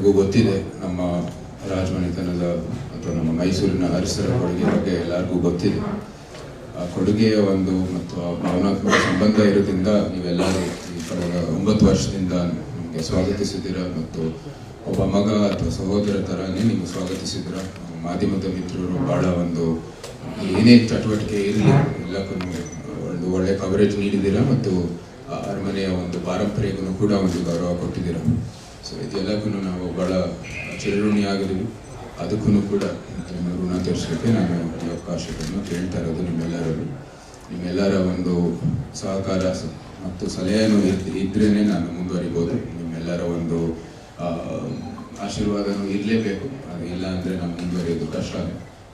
ಎಲ್ಲರಿಗೂ ಗೊತ್ತಿದೆ, ನಮ್ಮ ರಾಜಮನೆತನದ ಅಥವಾ ನಮ್ಮ ಮೈಸೂರಿನ ಅರಸರ ಕೊಡುಗೆ ಬಗ್ಗೆ ಎಲ್ಲರಿಗೂ ಗೊತ್ತಿದೆ. ಆ ಕೊಡುಗೆಯ ಒಂದು ಮತ್ತು ಆ ಭಾವನಾತ್ಮಕ ಸಂಬಂಧ ಇರೋದ್ರಿಂದ ನೀವೆಲ್ಲರೂ ಈ ಕಳೆದ ಒಂಬತ್ತು ವರ್ಷದಿಂದ ನಿಮಗೆ ಸ್ವಾಗತಿಸಿದ್ದೀರ ಮತ್ತು ಒಬ್ಬ ಮಗ ಅಥವಾ ಸಹೋದರ ಥರನೇ ನೀವು ಸ್ವಾಗತಿಸಿದ್ರ ಮಾಧ್ಯಮದ ಮಿತ್ರರು ಬಹಳ ಒಂದು ಏನೇ ಚಟುವಟಿಕೆ ಇರಲಿ, ಎಲ್ಲಕ್ಕೂ ಒಂದು ಒಳ್ಳೆ ಕವರೇಜ್ ನೀಡಿದ್ದೀರಾ ಮತ್ತು ಅರಮನೆಯ ಒಂದು ಪಾರಂಪರ್ಯಕ್ಕೂ ಕೂಡ ಒಂದು ಗೌರವ ಕೊಟ್ಟಿದ್ದೀರಾ? ಸೊ ಇದೆಲ್ಲಕ್ಕೂ ನಾವು ಬಹಳ ಚಿರಋಣಿಯಾಗಿದ್ದೀವಿ ಅದಕ್ಕೂ ಕೂಡ ನಿಮ್ಮ ಋಣ ತೋರಿಸಲಿಕ್ಕೆ ನಾನು ಈ ಅವಕಾಶಗಳನ್ನು ಕೇಳ್ತಾ ಇರೋದು ನಿಮ್ಮೆಲ್ಲರಲ್ಲೂ. ನಿಮ್ಮೆಲ್ಲರ ಒಂದು ಸಹಕಾರ ಮತ್ತು ಸಲಹೆಯನ್ನು ಇದ್ರೇ ನಾನು ಮುಂದುವರಿಬೋದು. ನಿಮ್ಮೆಲ್ಲರ ಒಂದು ಆಶೀರ್ವಾದನೂ ಇರಲೇಬೇಕು. ಅದು ಇಲ್ಲ ಅಂದರೆ ನಾನು ಮುಂದುವರಿಯೋದು ಕಷ್ಟ.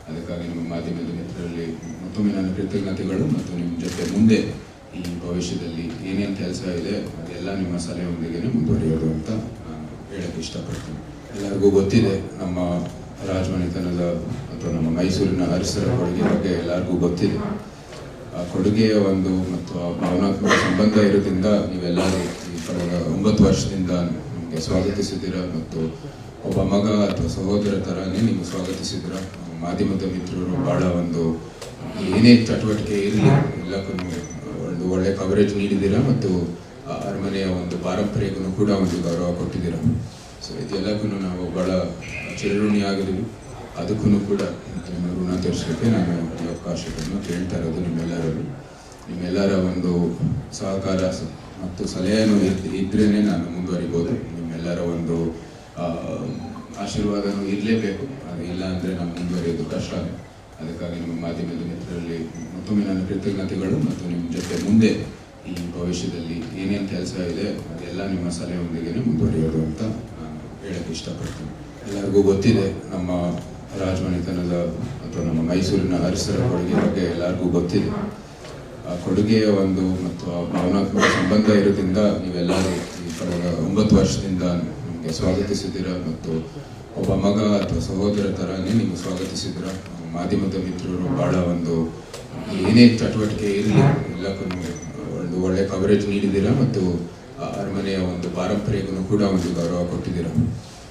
ಅದಕ್ಕಾಗಿ ನಿಮ್ಮ ಮಾಧ್ಯಮದ ಮಿತ್ರರಲ್ಲಿ ಮತ್ತೊಮ್ಮೆ ನನ್ನ ಕೃತಜ್ಞತೆಗಳು ಮತ್ತು ನಿಮ್ಮ ಜೊತೆ ಮುಂದೆ ಈ ಭವಿಷ್ಯದಲ್ಲಿ ಏನೇನು ಕೆಲಸ ಇದೆ, ಅದೆಲ್ಲ ನಿಮ್ಮ ಸಲಹೆಯೊಂದಿಗೆ ಮುಂದುವರಿಯೋದು ಅಂತ ಹೇಳಕ್ಕೆ ಇಷ್ಟಪಡ್ತೀನಿ. ಎಲ್ಲರಿಗೂ ಗೊತ್ತಿದೆ ನಮ್ಮ ರಾಜಮನೆತನದ ಅಥವಾ ನಮ್ಮ ಮೈಸೂರಿನ ಅರಸರ ಕೊಡುಗೆ ಬಗ್ಗೆ ಎಲ್ಲರಿಗೂ ಗೊತ್ತಿದೆ. ಆ ಕೊಡುಗೆಯ ಒಂದು ಮತ್ತು ಆ ಭಾವನಾತ್ಮಕ ಸಂಬಂಧ ಇರೋದ್ರಿಂದ ನೀವೆಲ್ಲರೂ ಈ ಕಳೆದ ಒಂಬತ್ತು ವರ್ಷದಿಂದ ನಿಮಗೆ ಸ್ವಾಗತಿಸಿದ್ದೀರಾ ಮತ್ತು ಒಬ್ಬ ಮಗ ಅಥವಾ ಸಹೋದರ ಥರನೇ ನೀವು ಸ್ವಾಗತಿಸಿದ್ರ ಮಾಧ್ಯಮದ ಮಿತ್ರರು ಬಹಳ ಒಂದು ಏನೇ ಚಟುವಟಿಕೆ ಇರಲಿ, ಎಲ್ಲಕ್ಕೂ ಒಂದು ಒಳ್ಳೆ ಕವರೇಜ್ ನೀಡಿದ್ದೀರಾ ಮತ್ತು ಅರಮನೆಯ ಒಂದು ಪಾರಂಪರ್ಯಕ್ಕೂ ಕೂಡ ಒಂದು ಗೌರವ ಕೊಟ್ಟಿದ್ದೀರ? ಸೊ ಇದೆಲ್ಲಕ್ಕೂ ನಾವು ಬಹಳ ಚಿರಋಣಿಯಾಗಿದ್ದೀವಿ ಅದಕ್ಕೂ ಕೂಡ ನಿಮ್ಮ ಋಣ ತೋರಿಸಲಿಕ್ಕೆ ನಾನು ಈ ಅವಕಾಶಗಳನ್ನು ಕೇಳ್ತಾ ಇರೋದು ನಿಮ್ಮೆಲ್ಲರಲ್ಲಿ. ನಿಮ್ಮೆಲ್ಲರ ಒಂದು ಸಹಕಾರ ಮತ್ತು ಸಲಹೆಯನ್ನು ಇದ್ರೇ ನಾನು ಮುಂದುವರಿಬೋದು. ನಿಮ್ಮೆಲ್ಲರ ಒಂದು ಆಶೀರ್ವಾದನೂ ಇರಲೇಬೇಕು. ಅದು ಇಲ್ಲ ಅಂದರೆ ನಾನು ಮುಂದುವರಿಯೋದು ಕಷ್ಟ ಅದಕ್ಕಾಗಿ ನಿಮ್ಮ ಮಾಧ್ಯಮದ ಮಿತ್ರರಲ್ಲಿ ಮತ್ತೊಮ್ಮೆ ನನ್ನ ಕೃತಜ್ಞತೆಗಳು ಮತ್ತು ನಿಮ್ಮ ಜೊತೆ ಮುಂದೆ ಈ ಭವಿಷ್ಯದಲ್ಲಿ ಏನೇನು ಕೆಲಸ ಇದೆ, ಅದೆಲ್ಲ ನಿಮ್ಮ ಸಲಹೆಯೊಂದಿಗೆ ಮುಂದುವರಿಯೋದು ಅಂತ ನಾನು ಹೇಳಕ್ಕೆ ಇಷ್ಟಪಡ್ತೀನಿ. ಎಲ್ಲರಿಗೂ ಗೊತ್ತಿದೆ, ನಮ್ಮ ರಾಜಮನೆತನದ ಅಥವಾ ನಮ್ಮ ಮೈಸೂರಿನ ಅರಸರ ಕೊಡುಗೆ ಬಗ್ಗೆ ಎಲ್ಲರಿಗೂ ಗೊತ್ತಿದೆ. ಆ ಕೊಡುಗೆಯ ಒಂದು ಮತ್ತು ಆ ಭಾವನಾತ್ಮಕ ಸಂಬಂಧ ಇರೋದ್ರಿಂದ ನೀವೆಲ್ಲರೂ ಈ ಕಳೆದ ಒಂಬತ್ತು ವರ್ಷದಿಂದ ನಿಮಗೆ ಸ್ವಾಗತಿಸಿದ್ದೀರಾ ಮತ್ತು ಒಬ್ಬ ಮಗ ಅಥವಾ ಸಹೋದರ ಥರನೇ ನೀವು ಸ್ವಾಗತಿಸಿದ್ರ ಮಾಧ್ಯಮದ ಮಿತ್ರರು ಬಹಳ ಒಂದು ಏನೇ ಚಟುವಟಿಕೆ ಇರಲಿ, ಎಲ್ಲಕ್ಕೂ ಒಂದು ಒಳ್ಳೆ ಕವರೇಜ್ ನೀಡಿದ್ದೀರಾ ಮತ್ತು ಅರಮನೆಯ ಒಂದು ಪಾರಂಪರ್ಯಕ್ಕೂ ಕೂಡ ಒಂದು ಗೌರವ ಕೊಟ್ಟಿದ್ದೀರಾ?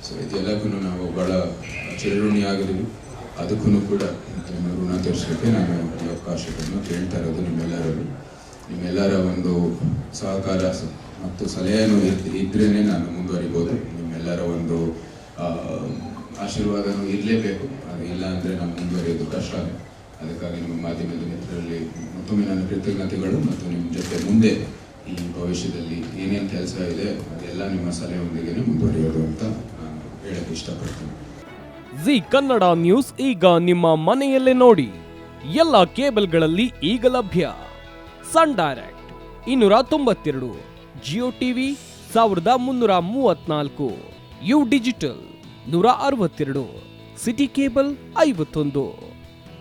ಸೊ ಇದೆಲ್ಲಕ್ಕೂ ನಾವು ಬಹಳ ಚಿರಋಣಿಯಾಗಿದ್ದೀವಿ ಅದಕ್ಕೂ ಕೂಡ ನಿಮ್ಮ ಋಣ ತೋರಿಸಲಿಕ್ಕೆ ನಾನು ಈ ಅವಕಾಶಗಳನ್ನು ಕೇಳ್ತಾ ಇರೋದು ನಿಮ್ಮೆಲ್ಲರಲ್ಲೂ. ನಿಮ್ಮೆಲ್ಲರ ಒಂದು ಸಹಕಾರ ಮತ್ತು ಸಲಹೆಯನ್ನು ಇದ್ರೇ ನಾನು ಮುಂದುವರಿಬೋದು. ನಿಮ್ಮೆಲ್ಲರ ಒಂದು ಆಶೀರ್ವಾದನೂ ಇರಲೇಬೇಕು. ಅದು ಇಲ್ಲ ಅಂದರೆ ನಾನು ಮುಂದುವರಿಯೋದು ಕಷ್ಟ. ಅದಕ್ಕಾಗಿ ನಿಮ್ಮ ಮಾಧ್ಯಮದ ಮಿತ್ರರಲ್ಲಿ ಮತ್ತೊಮ್ಮೆ ನನ್ನ ಕೃತಜ್ಞತೆಗಳು ಮತ್ತು ನಿಮ್ಮ ಜೊತೆ ಮುಂದೆ ಈ ಭವಿಷ್ಯದಲ್ಲಿ ಏನೇನು ಕೆಲಸ ಇದೆ, ಅದೆಲ್ಲ ನಿಮ್ಮ ಸಲಹೆಯೊಂದಿಗೆ ಮುಂದುವರಿಯೋದು ಅಂತ ನಾನು ಹೇಳಕ್ಕೆ ಇಷ್ಟಪಡ್ತೀನಿ. ಜಿ ಕನ್ನಡ ನ್ಯೂಸ್ ಈಗ ನಿಮ್ಮ ಮನೆಯಲ್ಲೇ ನೋಡಿ. ಎಲ್ಲ ಕೇಬಲ್ಗಳಲ್ಲಿ ಈಗ ಲಭ್ಯ. ಸನ್ ಡೈರೆಕ್ಟ್ ಇನ್ನೂರ ತೊಂಬತ್ತೆರಡು, ಜಿಯೋ ಟಿವಿ ಸಾವಿರದ ಮುನ್ನೂರ ಮೂವತ್ನಾಲ್ಕು, ಯು ಡಿಜಿಟಲ್ ನೂರ ಅರವತ್ತೆರಡು, ಸಿಟಿ ಕೇಬಲ್ ಐವತ್ತೊಂದು.